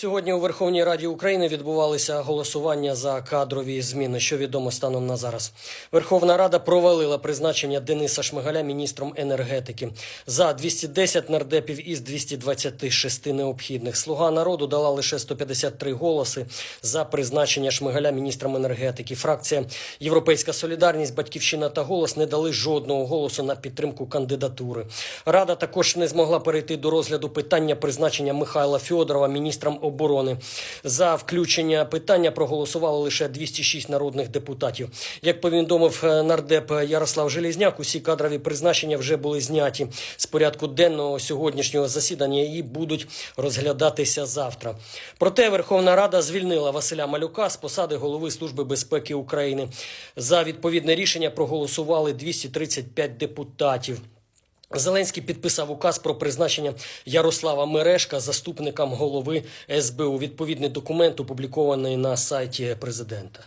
Сьогодні у Верховній Раді України відбувалися голосування за кадрові зміни. Що відомо станом на зараз. Верховна Рада провалила призначення Дениса Шмигаля міністром енергетики за 210 нардепів із 226 необхідних. Слуга народу дала лише 153 голоси за призначення Шмигаля міністром енергетики. Фракція Європейська Солідарність, Батьківщина та голос не дали жодного голосу на підтримку кандидатури. Рада також не змогла перейти до розгляду питання призначення Михайла Фьодорова міністром оборони. За включення питання проголосували лише 206 народних депутатів. Як повідомив е, нардеп Ярослав Желізняк, усі кадрові призначення вже були зняті з порядку денного сьогоднішнього засідання і будуть розглядатися завтра. Проте Верховна Рада звільнила Василя Малюка з посади голови Служби безпеки України. За відповідне рішення проголосували 235 депутатів. Зеленський підписав указ про призначення Ярослава Мережка заступником голови СБУ. Відповідний документ опублікований на сайті президента.